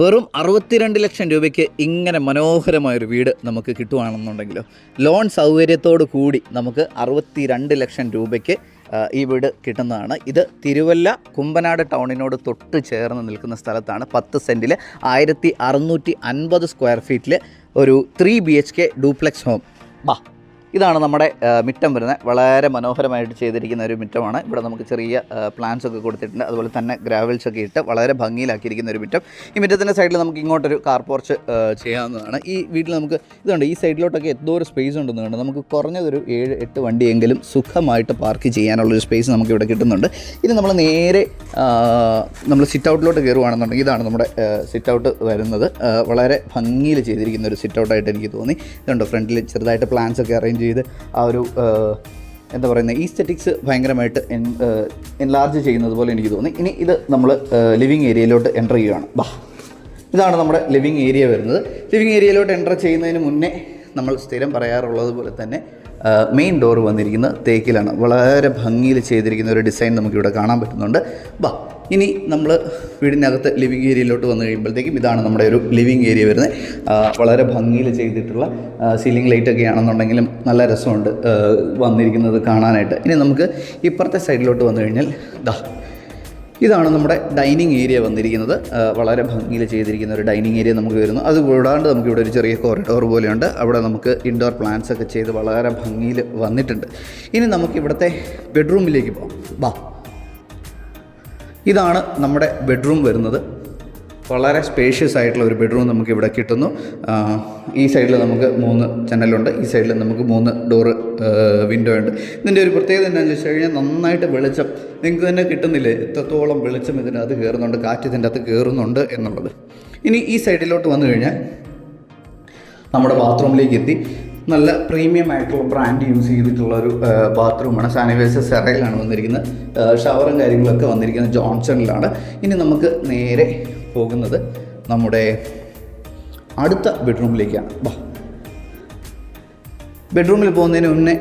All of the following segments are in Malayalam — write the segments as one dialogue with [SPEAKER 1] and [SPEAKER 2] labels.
[SPEAKER 1] വെറും അറുപത്തിരണ്ട് ലക്ഷം രൂപയ്ക്ക് ഇങ്ങനെ മനോഹരമായൊരു വീട് നമുക്ക് കിട്ടുവാണെന്നുണ്ടെങ്കിലോ ലോൺ സൗകര്യത്തോടു കൂടി നമുക്ക് അറുപത്തിരണ്ട് ലക്ഷം രൂപയ്ക്ക് ഈ വീട് കിട്ടുന്നതാണ്. ഇത് തിരുവല്ല കുമ്പനാട് ടൗണിനോട് തൊട്ട് ചേർന്ന് നിൽക്കുന്ന സ്ഥലത്താണ്. പത്ത് സെന്റിൽ ആയിരത്തി അറുന്നൂറ്റി അൻപത് സ്ക്വയർ ഫീറ്റിൽ ഒരു three B H K home. ബാ ഇതാണ് നമ്മുടെ മിറ്റം വരുന്നത്. വളരെ മനോഹരമായിട്ട് ചെയ്തിരിക്കുന്ന ഒരു മിറ്റമാണ്. ഇവിടെ നമുക്ക് ചെറിയ പ്ലാന്റ്സ് ഒക്കെ കൊടുത്തിട്ടുണ്ട്. അതുപോലെ തന്നെ ഗ്രാവൽസ് ഒക്കെ ഇട്ട് വളരെ ഭംഗിയിലാക്കിയിരിക്കുന്ന ഒരു മിറ്റം. ഈ മിറ്റത്തിന്റെ സൈഡിൽ നമുക്ക് ഇങ്ങോട്ടൊരു കാർ പോർച്ച് ചെയ്യാവുന്നതാണ്. ഈ വീട്ടിൽ നമുക്ക് ഇതുണ്ട് ഈ സൈഡിലോട്ടൊക്കെ എന്തോ ഒരു സ്പേസ് ഉണ്ടെന്ന് കണ്ട്. നമുക്ക് കുറഞ്ഞതൊരു ഏഴ് എട്ട് വണ്ടിയെങ്കിലും സുഖമായിട്ട് പാർക്ക് ചെയ്യാനുള്ളൊരു സ്പേസ് നമുക്ക് ഇവിടെ കിട്ടുന്നുണ്ട്. ഇനി നമ്മൾ നേരെ നമ്മൾ സിറ്റ് ഔട്ടിലോട്ട് കയറുവാണെന്നുണ്ടെങ്കിൽ ഇതാണ് നമ്മുടെ സിറ്റ് ഔട്ട് വരുന്നത്. വളരെ ഭംഗിയിൽ ചെയ്തിരിക്കുന്ന ഒരു സിറ്റ് ഔട്ടായിട്ട് എനിക്ക് തോന്നി. ഇതുണ്ട് ഫ്രണ്ടിൽ ചെറുതായിട്ട് പ്ലാൻസ് ഒക്കെ അറേഞ്ച് ചെയ്ത് ആ ഒരു എന്താ പറയുന്നത് ഈസ്തറ്റിക്സ് ഭയങ്കരമായിട്ട് എൻ എൻലാർജ് ചെയ്യുന്നത് പോലെ എനിക്ക് തോന്നി. ഇനി ഇത് നമ്മൾ ലിവിങ് ഏരിയയിലോട്ട് എന്റർ ചെയ്യുകയാണ്. ബാ. ഇതാണ് നമ്മുടെ ലിവിങ് ഏരിയ വരുന്നത്. ലിവിങ് ഏരിയയിലോട്ട് എന്റർ ചെയ്യുന്നതിന് മുന്നേ നമ്മൾ സ്ഥിരം പറയാറുള്ളത് പോലെ തന്നെ മെയിൻ ഡോർ വന്നിരിക്കുന്നത് തേക്കിലാണ്. വളരെ ഭംഗിയിൽ ചെയ്തിരിക്കുന്ന ഒരു ഡിസൈൻ നമുക്കിവിടെ കാണാൻ പറ്റുന്നുണ്ട്. ബാ. ഇനി നമ്മൾ വീടിനകത്ത് ലിവിങ് ഏരിയയിലോട്ട് വന്നു കഴിയുമ്പോഴത്തേക്കും ഇതാണ് നമ്മുടെ ഒരു ലിവിങ് ഏരിയ വരുന്നത്. വളരെ ഭംഗിയിൽ ചെയ്തിട്ടുള്ള സീലിംഗ് ലൈറ്റ് ഒക്കെ ആണെന്നുണ്ടെങ്കിലും നല്ല രസമുണ്ട് വന്നിരിക്കുന്നത് കാണാനായിട്ട്. ഇനി നമുക്ക് ഇപ്പുറത്തെ സൈഡിലോട്ട് വന്നു കഴിഞ്ഞാൽ ദാ ഇതാണ് നമ്മുടെ ഡൈനിങ് ഏരിയ വന്നിരിക്കുന്നത്. വളരെ ഭംഗിയിൽ ചെയ്തിരിക്കുന്ന ഒരു ഡൈനിങ് ഏരിയ നമുക്ക് വരുന്നു. അത് കൂടാണ്ട് നമുക്ക് ഇവിടെ ഒരു ചെറിയ കോറിഡോർ പോലെയുണ്ട്. അവിടെ നമുക്ക് ഇൻഡോർ പ്ലാന്റ്സ് ഒക്കെ ചെയ്ത് വളരെ ഭംഗിയിൽ വന്നിട്ടുണ്ട്. ഇനി നമുക്ക് ഇവിടുത്തെ ബെഡ്റൂമിലേക്ക് പോകാം ബാ ഇതാണ് നമ്മുടെ ബെഡ്റൂം വരുന്നത്. വളരെ സ്പേഷ്യസ് ആയിട്ടുള്ള ഒരു ബെഡ്റൂം നമുക്ക് ഇവിടെ കിട്ടുന്നു ഈ സൈഡിൽ നമുക്ക് മൂന്ന് ജനലുണ്ട് ഈ സൈഡിൽ നമുക്ക് മൂന്ന് ഡോറ് വിൻഡോ ഉണ്ട്. ഇതിന്റെ ഒരു പ്രത്യേകത എന്താണെന്ന് വെച്ച് കഴിഞ്ഞാൽ നന്നായിട്ട് വെളിച്ചം. നിങ്ങൾക്ക് തന്നെ കിട്ടുന്നില്ലേ? എത്രത്തോളം വെളിച്ചം ഇതിനകത്ത് കയറുന്നുണ്ട് കാറ്റ് ഇതിന്റെ അകത്ത് കയറുന്നുണ്ട് എന്നുള്ളത്. ഇനി ഈ സൈഡിലോട്ട് വന്നു കഴിഞ്ഞാൽ നമ്മുടെ ബാത്റൂമിലേക്ക് എത്തി. നല്ല പ്രീമിയം ആയിട്ടുള്ള ബ്രാൻഡ് യൂസ് ചെയ്തിട്ടുള്ള ഒരു ബാത്റൂമാണ് സാനിറ്റൈസർ സെറയിലാണ് വന്നിരിക്കുന്നത്. ഷവറും കാര്യങ്ങളൊക്കെ വന്നിരിക്കുന്നത് ജോൺസണിലാണ് ഇനി നമുക്ക് നേരെ പോകുന്നത് നമ്മുടെ അടുത്ത ബെഡ്റൂമിലേക്കാണ് വാ. ബെഡ്റൂമിൽ പോകുന്നതിന് മുന്നേ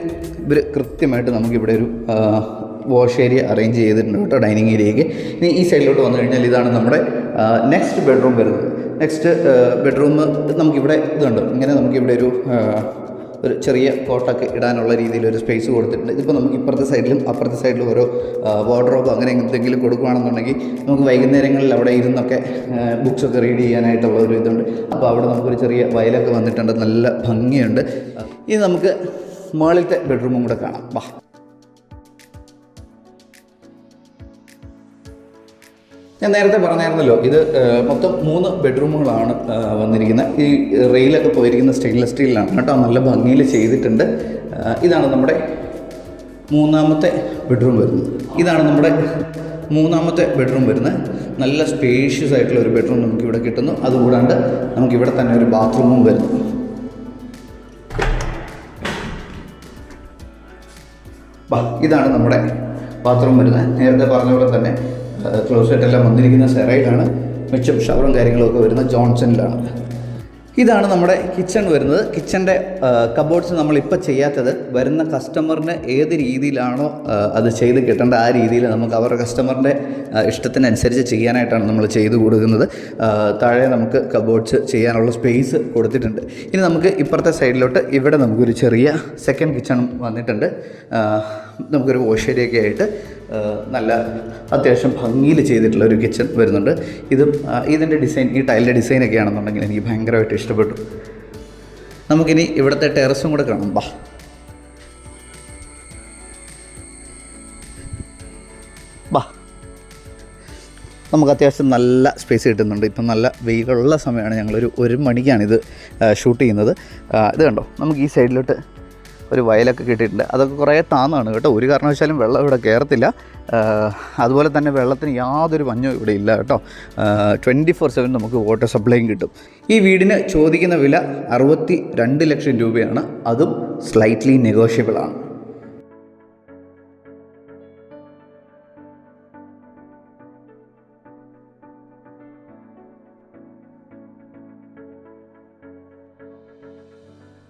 [SPEAKER 1] ഇവർ കൃത്യമായിട്ട് നമുക്കിവിടെ ഒരു വാഷ് ഏരിയ അറേഞ്ച് ചെയ്തിട്ടുണ്ട് കേട്ടോ ഡൈനിങ് ഏരിയയ്ക്ക് ഇനി ഈ സൈഡിലോട്ട് വന്നു കഴിഞ്ഞാൽ ഇതാണ് നമ്മുടെ നെക്സ്റ്റ് ബെഡ്റൂം വരുന്നത്. നെക്സ്റ്റ് ബെഡ്റൂം നമുക്കിവിടെ ഇതുണ്ട്. ഇങ്ങനെ നമുക്കിവിടെ ഒരു ഒരു ചെറിയ കോട്ടൊക്കെ ഇടാനുള്ള രീതിയിൽ ഒരു സ്പേസ് കൊടുത്തിട്ടുണ്ട്. ഇതിപ്പോൾ നമുക്ക് ഇപ്പുറത്തെ സൈഡിലും അപ്പുറത്തെ സൈഡിലും ഓരോ വാർഡ്രോബോ അങ്ങനെ എന്തെങ്കിലും കൊടുക്കുകയാണെന്നുണ്ടെങ്കിൽ നമുക്ക് വൈകുന്നേരങ്ങളിൽ അവിടെ ഇരുന്നൊക്കെ ബുക്സൊക്കെ റീഡ് ചെയ്യാനായിട്ടുള്ള ഒരു ഇതുണ്ട്. അപ്പോൾ അവിടെ നമുക്കൊരു ചെറിയ വയലൊക്കെ വന്നിട്ടുണ്ട്. നല്ല ഭംഗിയുണ്ട്. ഇനി നമുക്ക് മുകളിലത്തെ ബെഡ്റൂമും കൂടെ കാണാം. വാ. ഞാൻ നേരത്തെ പറഞ്ഞായിരുന്നല്ലോ ഇത് മൊത്തം മൂന്ന് ബെഡ്റൂമുകളാണ് വന്നിരിക്കുന്നത്. ഈ റെയിലൊക്കെ പോയിരിക്കുന്ന സ്റ്റെയിൻലെസ് സ്റ്റീലിലാണ് കേട്ടോ നല്ല ഭംഗിയിൽ ചെയ്തിട്ടുണ്ട്. ഇതാണ് നമ്മുടെ മൂന്നാമത്തെ ബെഡ്റൂം വരുന്നത്. ഇതാണ് നമ്മുടെ മൂന്നാമത്തെ ബെഡ്റൂം വരുന്നത്. നല്ല സ്പേഷ്യസ് ആയിട്ടുള്ള ഒരു ബെഡ്റൂം നമുക്ക് ഇവിടെ കിട്ടുന്നു. അതുകൂടാണ്ട് നമുക്കിവിടെ തന്നെ ഒരു ബാത്റൂമും വരുന്നു. ഇതാണ് നമ്മുടെ ബാത്റൂം വരുന്നത്. നേരത്തെ പറഞ്ഞ പോലെ തന്നെ ക്ലോസറ്റ് എല്ലാം വന്നിരിക്കുന്ന സെറയിലാണ് മിച്ചം ഷവറും കാര്യങ്ങളൊക്കെ വരുന്ന ജോൺസണിലാണ്. ഇതാണ് നമ്മുടെ കിച്ചൺ വരുന്നത്. കിച്ചന്റെ കബോർഡ്സ് നമ്മളിപ്പോൾ ചെയ്യാത്തത് വരുന്ന കസ്റ്റമറിന് ഏത് രീതിയിലാണോ അത് ചെയ്ത് കിട്ടേണ്ട ആ രീതിയിൽ നമുക്ക് അവരുടെ കസ്റ്റമറിന്റെ ഇഷ്ടത്തിനനുസരിച്ച് ചെയ്യാനായിട്ടാണ് നമ്മൾ ചെയ്തു കൊടുക്കുന്നത്. താഴെ നമുക്ക് കബോർഡ്സ് ചെയ്യാനുള്ള സ്പേസ് കൊടുത്തിട്ടുണ്ട്. ഇനി നമുക്ക് ഇപ്പുറത്തെ സൈഡിലോട്ട് ഇവിടെ നമുക്കൊരു ചെറിയ സെക്കൻഡ് കിച്ചൺ വന്നിട്ടുണ്ട്. നമുക്കൊരു വാഷ് ഏരിയൊക്കെ ആയിട്ട് ആ, നല്ല അത്യാവശ്യം ഭംഗിയിൽ ചെയ്തിട്ടുള്ള ഒരു കിച്ചൺ വരുന്നുണ്ട്. ഇതും ഇതിന്റെ ഡിസൈൻ ഈ ടൈലിന്റെ ഡിസൈനൊക്കെ ആണെന്നുണ്ടെങ്കിൽ എനിക്ക് ഭയങ്കരമായിട്ട് ഇഷ്ടപ്പെട്ടു. നമുക്കിനി ഇവിടുത്തെ ടെറസും കൂടെ കാണാം. ബാ ബാ നമുക്ക് അത്യാവശ്യം നല്ല സ്പേസ് കിട്ടുന്നുണ്ട്. ഇപ്പം നല്ല വെയിലുള്ള സമയമാണ് ഞങ്ങളൊരു ഒരു മണിക്കാണിത് ഷൂട്ട് ചെയ്യുന്നത്. ഇത് കണ്ടോ? നമുക്ക് ഈ സൈഡിലോട്ട് ഒരു വയലൊക്കെ കിട്ടിയിട്ടുണ്ട്. അതൊക്കെ കുറേ താന്നാണ് കേട്ടോ. ഒരു കാരണവശാലും വെള്ളം ഇവിടെ കയറത്തില്ല. അതുപോലെ തന്നെ വെള്ളത്തിന് യാതൊരു പഞ്ഞവും ഇവിടെ ഇല്ല കേട്ടോ. ട്വന്റി ഫോർ സെവൻ നമുക്ക് വാട്ടർ സപ്ലൈയും കിട്ടും. ഈ വീടിന് ചോദിക്കുന്ന വില അറുപത്തി രണ്ട് ലക്ഷം രൂപയാണ്. അതും സ്ലൈറ്റ്ലി നെഗോഷ്യബിൾ ആണ്.